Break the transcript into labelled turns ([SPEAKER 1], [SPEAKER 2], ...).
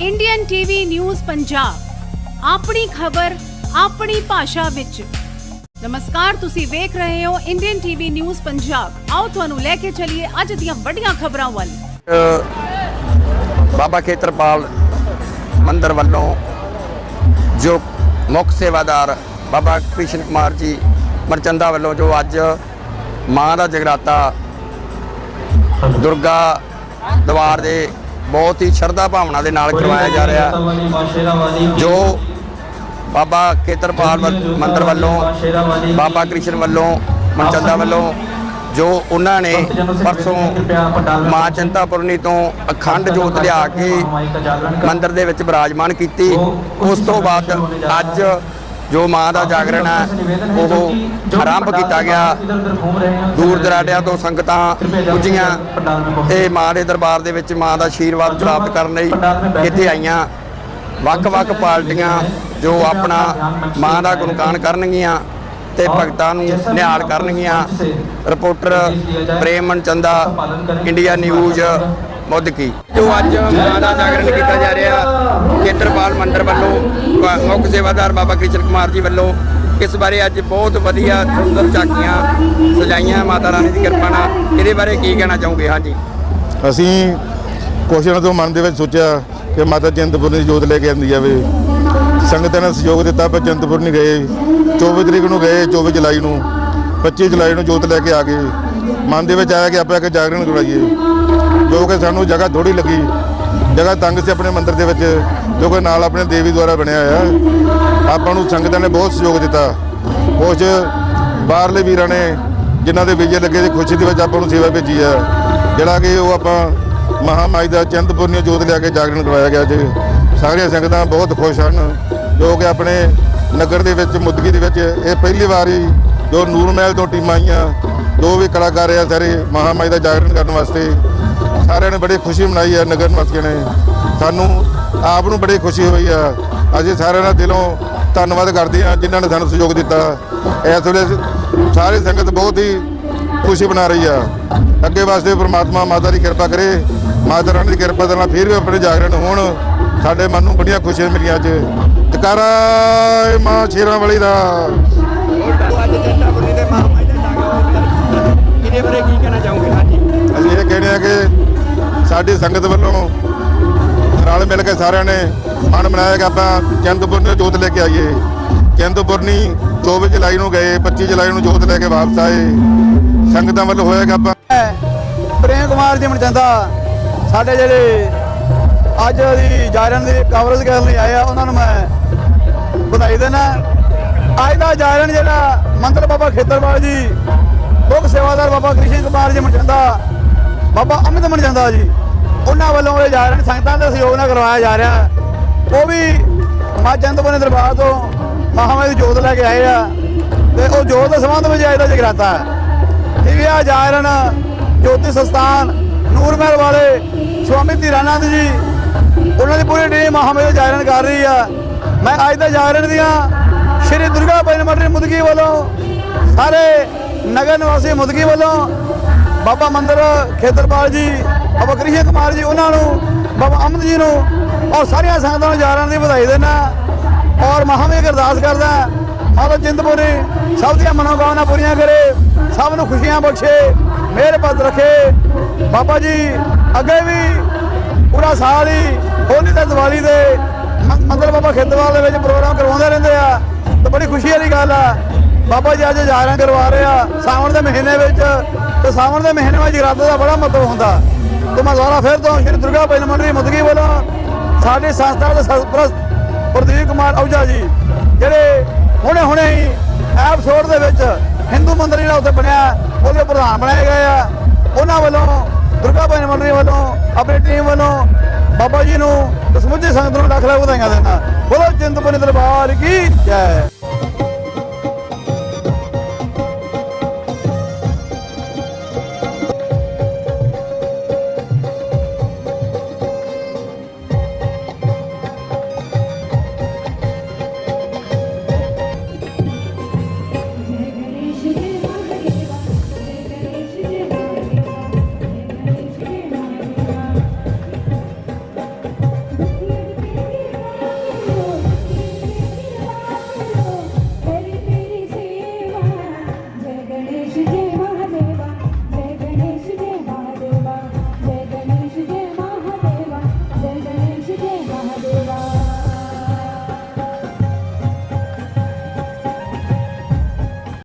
[SPEAKER 1] Indian TV news Punjab ਆਪਣੀ ਖਬਰ, ਆਪਣੀ ਭਾਸ਼ਾ ਵਿੱਚ। ਨਮਸਕਾਰ, ਤੁਸੀਂ ਵੇਖ ਰਹੇ ਹੋ ਇੰਡੀਅਨ ਟੀਵੀ ਨਿਊਜ਼ ਪੰਜਾਬ ਆਓ ਤੁਹਾਨੂੰ ਲੈ ਕੇ ਚੱਲੀਏ ਅੱਜ ਦੀਆਂ ਵੱਡੀਆਂ ਖਬਰਾਂ ਵੱਲ।
[SPEAKER 2] ਬਾਬਾ ਖੇਤਰਪਾਲ ਮੰਦਰ ਵੱਲੋਂ ਜੋ ਮੁੱਖ ਸੇਵਾਦਾਰ ਬਾਬਾ ਕ੍ਰਿਸ਼ਨ ਕੁਮਾਰ ਜੀ ਮਰਚੰਦਾ ਵੱਲੋਂ ਜੋ ਅੱਜ ਮਾਂ ਦਾ ਜਗਰਾਤਾ ਦੁਰਗਾ ਦਵਾਰ ਦੇ ਬਹੁਤ ਹੀ ਸ਼ਰਧਾ ਭਾਵਨਾ ਦੇ ਨਾਲ ਕਰਵਾਇਆ ਜਾ ਰਿਹਾ। ਜੋ ਬਾਬਾ ਕੇਤਰਪਾਲ ਵੱਲ- ਮੰਦਰ ਵੱਲੋਂ, ਬਾਬਾ ਕ੍ਰਿਸ਼ਨ ਵੱਲੋਂ, ਮਨਚੰਦਾ ਵੱਲੋਂ, ਜੋ ਉਹਨਾਂ ਨੇ ਪਰਸੋਂ ਮਾਂ ਚਿੰਤਾਪੁਰਨੀ ਤੋਂ ਅਖੰਡ ਜੋਤ ਲਿਆ ਕੇ ਮੰਦਰ ਦੇ ਵਿੱਚ ਬਿਰਾਜਮਾਨ ਕੀਤੀ, ਉਸ ਤੋਂ ਬਾਅਦ ਅੱਜ ਜੋ ਮਾਂ ਦਾ ਜਾਗਰਣ ਹੈ ਉਹ ਆਰੰਭ ਕੀਤਾ ਗਿਆ। ਦੂਰ ਦਰਾਡਿਆਂ ਤੋਂ ਸੰਗਤਾਂ ਪੁੱਜੀਆਂ। ਤੇ ਮਾਂ ਦੇ ਦਰਬਾਰ ਦੇ ਵਿੱਚ ਮਾਂ ਦਾ ਆਸ਼ੀਰਵਾਦ ਪ੍ਰਾਪਤ ਕਰਨ ਲਈ ਇੱਥੇ ਆਈਆਂ। ਵੱਖ-ਵੱਖ ਪਾਰਟੀਆਂ ਜੋ ਆਪਣਾ ਮਾਂ ਦਾ ਗੁਣਗਾਨ ਕਰਨਗੀਆਂ ਤੇ ਭਗਤਾਂ ਨੂੰ ਨਿਹਾਲ ਕਰਨਗੀਆਂ। Reporter Prem Manchanda India News Mudki ਜੋ ਅੱਜ ਦਾ ਜਾਗਰਣ ਕੀਤਾ ਜਾ ਰਿਹਾ, ਖੇਤਰਪਾਲ ਮੰਡਰ ਵੱਲੋਂ ਮੁੱਖ ਸੇਵਾਦਾਰ ਬਾਬਾ ਕ੍ਰਿਸ਼ਨ ਕੁਮਾਰ ਜੀ ਵੱਲੋਂ ਇਸ ਬਾਰੇ ਅੱਜ ਬਹੁਤ ਵਧੀਆ, ਸੁੰਦਰ ਝਾਕੀਆਂ ਸਜਾਈਆਂ ਮਾਤਾ ਰਾਣੀ ਦੀ ਕਿਰਪਾ ਨਾਲ। ਇਹਦੇ ਬਾਰੇ ਕੀ ਕਹਿਣਾ ਚਾਹੋਗੇ? ਹਾਂਜੀ।
[SPEAKER 3] ਅਸੀਂ ਕੋਸ਼ਿਸ਼ਾਂ ਤੋਂ ਮਨ ਦੇ ਵਿੱਚ ਸੋਚਿਆ ਕਿ ਮਾਤਾ ਚਿੰਤਪੁਰਨੀ ਜੋਤ ਲੈ ਕੇ ਆਂਦੀ ਜਾਵੇ। ਸੰਗਤਾਂ ਨੇ ਸਹਿਯੋਗ ਦਿੱਤਾ, ਪਰ ਚਿੰਤਪੁਰਨੀ ਗਏ। 24 ਤਰੀਕ ਨੂੰ ਗਏ 24 ਜੁਲਾਈ ਨੂੰ 25 ਜੁਲਾਈ ਨੂੰ ਜੋਤ ਲੈ ਕੇ ਆ ਗਏ। ਮਨ ਦੇ ਵਿੱਚ ਆਇਆ ਕਿ ਆਪਾਂ ਇੱਕ ਜਾਗਰਣ ਕਰਵਾਈਏ। ਜੋ ਕਿ ਸਾਨੂੰ ਜਗ੍ਹਾ ਥੋੜੀ ਲੱਗੀ। ਜਗ੍ਹਾ ਤੰਗ ਸੀ ਆਪਣੇ ਮੰਦਿਰ ਦੇ ਵਿੱਚ, ਜੋ ਕਿ ਨਾਲ ਆਪਣੇ ਦੇਵੀ ਦੁਆਰਾ ਬਣਿਆ ਹੋਇਆ। ਆਪਾਂ ਨੂੰ ਸੰਗਤਾਂ ਨੇ ਬਹੁਤ ਸਹਿਯੋਗ ਦਿੱਤਾ। ਕੁਝ ਬਾਹਰਲੇ ਵੀਰਾਂ ਨੇ ਜਿਨ੍ਹਾਂ ਦੇ ਵਿਜੇ ਲੱਗੇ ਦੀ ਖੁਸ਼ੀ ਦੇ ਵਿੱਚ ਆਪਾਂ ਨੂੰ ਸੇਵਾ ਭੇਜੀ ਆ। ਜਿਹੜਾ ਕਿ ਉਹ ਆਪਾਂ ਮਹਾਮਾਈ ਦਾ ਚੰਦਪੁਰਨੀ ਜੋਤ ਲਿਆ ਕੇ ਜਾਗਰਣ ਕਰਵਾਇਆ ਗਿਆ ਜੀ ਸਾਰੀਆਂ ਸੰਗਤਾਂ ਬਹੁਤ ਖੁਸ਼ ਹਨ। ਜੋ ਕਿ ਆਪਣੇ ਨਗਰ ਦੇ ਵਿੱਚ, ਮੁੱਦਗੀ ਦੇ ਵਿੱਚ ਇਹ ਪਹਿਲੀ ਵਾਰੀ ਜੋ ਨੂਰ ਮਹਿਲ ਤੋਂ ਟੀਮਾਂ ਆਈਆਂ। ਜੋ ਵੀ ਕਲਾਕਾਰ ਆ ਸਾਰੇ ਮਹਾਮਾਈ ਦਾ ਜਾਗਰਣ ਕਰਨ ਵਾਸਤੇ। ਸਾਰਿਆਂ ਨੇ ਬੜੀ ਖੁਸ਼ੀ ਮਨਾਈ ਹੈ ਨਗਰ ਨਿਵਾਸੀਆਂ ਨੇ। ਸਾਨੂੰ ਆਪ ਨੂੰ ਬੜੀ ਖੁਸ਼ੀ ਹੋਈ ਆ। ਅਸੀਂ ਸਾਰਿਆਂ ਦਾ ਦਿਲੋਂ ਧੰਨਵਾਦ ਕਰਦੇ ਹਾਂ ਜਿਨ੍ਹਾਂ ਨੇ ਸਾਨੂੰ ਸਹਿਯੋਗ ਦਿੱਤਾ। ਇਸ ਵੇਲੇ ਸਾਰੀ ਸੰਗਤ ਬਹੁਤ ਹੀ ਖੁਸ਼ੀ ਬਣਾ ਰਹੀ ਆ। ਅੱਗੇ ਵਾਸਤੇ ਪ੍ਰਮਾਤਮਾ ਮਾਤਾ ਦੀ ਕਿਰਪਾ ਕਰੇ। ਮਾਤਾ ਰਾਣੀ ਦੀ ਕਿਰਪਾ ਦੇ ਨਾਲ ਫਿਰ ਵੀ ਆਪਣੇ ਜਾਗਰਣ ਹੋਣ। ਸਾਡੇ ਮਨ ਨੂੰ ਬੜੀਆਂ ਖੁਸ਼ੀਆਂ ਮਿਲੀਆਂ ਅੱਜ। ਜਕਾਰਾ ਮਾਂ ਸ਼ੇਰਾਂ ਵਾਲੀ ਦਾ।
[SPEAKER 2] ਇਹਦੇ ਬਾਰੇ ਕੀ ਕਹਿਣਾ ਚਾਹੋਗੇ? ਹਾਂਜੀ।
[SPEAKER 3] ਅਸੀਂ ਇਹ ਕਹਿੰਦੇ ਆ ਕਿ ਸਾਡੀ ਸੰਗਤ ਵੱਲੋਂ ਰਲ ਮਿਲ ਕੇ ਸਾਰਿਆਂ ਨੇ ਮਨ ਬਣਾਇਆ ਕਿ ਆਪਾਂ ਚੰਦਪੁਰ ਨੂੰ ਜੋਤ ਲੈ ਕੇ ਆਈਏ। ਚੰਦਪੁਰਨੀ 24 ਜੁਲਾਈ ਨੂੰ ਗਏ 25 ਜੁਲਾਈ ਨੂੰ ਜੋਤ ਲੈ ਕੇ ਵਾਪਸ ਆਏ। ਸੰਗਤਾਂ ਵੱਲੋਂ ਹੋਇਆ ਕਿ ਆਪਾਂ
[SPEAKER 4] ਪ੍ਰੇਮ ਕੁਮਾਰ ਜੀ ਮਨਚੰਦਾ ਸਾਡੇ ਜਿਹੜੇ ਅੱਜ ਦੀ ਜਾਗਰਣ ਦੀ ਕਵਰੇਜ ਕਰਨ ਲਈ ਆਏ ਆ ਉਹਨਾਂ ਨੂੰ ਮੈਂ ਵਧਾਈ ਦੇਣਾ ਅੱਜ ਦਾ ਜਾਗਰਣ ਜਿਹੜਾ ਮੰਦਰ ਬਾਬਾ ਖੇਤਰਪਾਲ ਜੀ ਮੁੱਖ ਸੇਵਾਦਾਰ ਬਾਬਾ ਕ੍ਰਿਸ਼ਨ ਕੁਮਾਰ ਜੀ ਮਨਚੰਦਾ ਬਾਬਾ ਅਮਿਤ ਮਨਚੰਦਾ ਜੀ, ਉਹਨਾਂ ਵੱਲੋਂ ਇਹ ਜਾਗਰਣ ਸੰਗਤਾਂ ਦੇ ਸਹਿਯੋਗ ਨਾਲ ਕਰਵਾਇਆ ਜਾ ਰਿਹਾ। ਉਹ ਵੀ ਮਾਂ ਚੰਦਪੁਰਨੀ ਦਰਬਾਰ ਤੋਂ ਮਹਾਮਾਈ ਦੀ ਜੋਤ ਲੈ ਕੇ ਆਏ ਆ ਤੇ ਉਹ ਜੋਤ ਦੇ ਸੰਬੰਧ ਵਿੱਚ ਅੱਜ ਦਾ ਜਗਰਾਤਾ ਹੈ। ਠੀਕ ਹੈ ਜਾਗਰਣ ਜੋਤੀ ਸੰਸਥਾਨ ਨੂਰਮਹਿਲ ਵਾਲੇ ਸਵਾਮੀ ਧੀਰਾਨੰਦ ਜੀ। ਉਹਨਾਂ ਦੀ ਪੂਰੀ ਟੀਮ ਮਹਾਮੇਲ ਜਾਇਰਨ ਕਰ ਰਹੀ ਆ। ਮੈਂ ਅੱਜ ਦਾ ਜਾਗਰਣ ਦੀਆਂ ਸ਼੍ਰੀ ਦੁਰਗਾ ਪੈਨਮਟਰੀ ਮੁਦਗੀ ਵੱਲੋਂ ਸਾਰੇ ਨਗਰ ਨਿਵਾਸੀ ਮੁਦਗੀ ਵੱਲੋਂ ਬਾਬਾ ਮੰਦਰ ਖੇਤਰਪਾਲ ਜੀ, ਬਾਬਾ ਕ੍ਰਿਸ਼ਨ ਕੁਮਾਰ ਜੀ, ਉਹਨਾਂ ਨੂੰ, ਬਾਬਾ ਅਮਨ ਜੀ ਨੂੰ ਔਰ ਸਾਰੀਆਂ ਸੰਗਤਾਂ ਨੂੰ ਜਾਗਰਣ ਦੀ ਵਧਾਈ ਦੇਣਾ ਔਰ ਮਹਾਮੇਲ ਅਰਦਾਸ ਕਰਦਾ ਮਾਤਾ ਚਿੰਤਪੁਰੀ ਸਭ ਦੀਆਂ ਮਨੋਕਾਮਨਾ ਪੂਰੀਆਂ ਕਰੇ, ਸਭ ਨੂੰ ਖੁਸ਼ੀਆਂ ਬਖਸ਼ੇ, ਮਿਹਰ ਪਤ ਰੱਖੇ। ਬਾਬਾ ਜੀ, ਅੱਗੇ ਵੀ ਪੂਰਾ ਸਾਲ ਹੀ ਹੋਲੀ ਤੇ ਦੀਵਾਲੀ ਦੇ ਮੰਦਰ ਬਾਬਾ ਖੇਤਵਾਲ ਦੇ ਵਿੱਚ ਪ੍ਰੋਗਰਾਮ ਕਰਵਾਉਂਦੇ ਰਹਿੰਦੇ ਆ। ਤੇ ਬੜੀ ਖੁਸ਼ੀ ਵਾਲੀ ਗੱਲ ਆ। ਬਾਬਾ ਜੀ ਅੱਜ ਜਾਗਰਣ ਕਰਵਾ ਰਹੇ ਆ। ਸਾਵਣ ਦੇ ਮਹੀਨੇ ਵਿੱਚ ਤੇ ਸਾਵਣ ਦੇ ਮਹੀਨੇ ਵਿੱਚ ਜਗਰਾਤੇ ਦਾ ਬੜਾ ਮਹੱਤਵ ਹੁੰਦਾ। ਤੇ ਮੈਂ ਦੁਬਾਰਾ ਫਿਰ ਤੋਂ ਸ਼੍ਰੀ ਦੁਰਗਾ ਪੈਨ ਮੰਡਲੀ ਮੁਦਗੀ ਵੱਲੋਂ ਸਾਡੀ ਸੰਸਥਾ ਦੇ ਸਰਪ੍ਰਸਤ ਪ੍ਰਦੀਪ ਕੁਮਾਰ ਔਜਾ ਜੀ, ਜਿਹੜੇ ਹੁਣੇ ਹੁਣੇ ਹੀ ਐਪਸੋਡ ਦੇ ਵਿੱਚ ਹਿੰਦੂ ਮੰਦਿਰ ਜਿਹੜਾ ਉੱਥੇ ਬਣਿਆ, ਉਹਦੇ ਪ੍ਰਧਾਨ ਬਣਾਏ ਗਏ ਆ। ਉਹਨਾਂ ਵੱਲੋਂ ਦੁਰਗਾ ਪੈਨ ਮੰਡਲੀ ਵੱਲੋਂ, ਆਪਣੀ ਟੀਮ ਵੱਲੋਂ ਬਾਬਾ ਜੀ ਨੂੰ ਤੇ ਸਮੁੱਚੀ ਸੰਗਤ ਨੂੰ ਲੱਖ ਲੱਖ ਵਧਾਈਆਂ ਦੇਣਾ ਬੋਲੋ ਚਿੰਤਪੁਰਨੀ ਦਰਬਾਰ ਕੀ ਜੈ।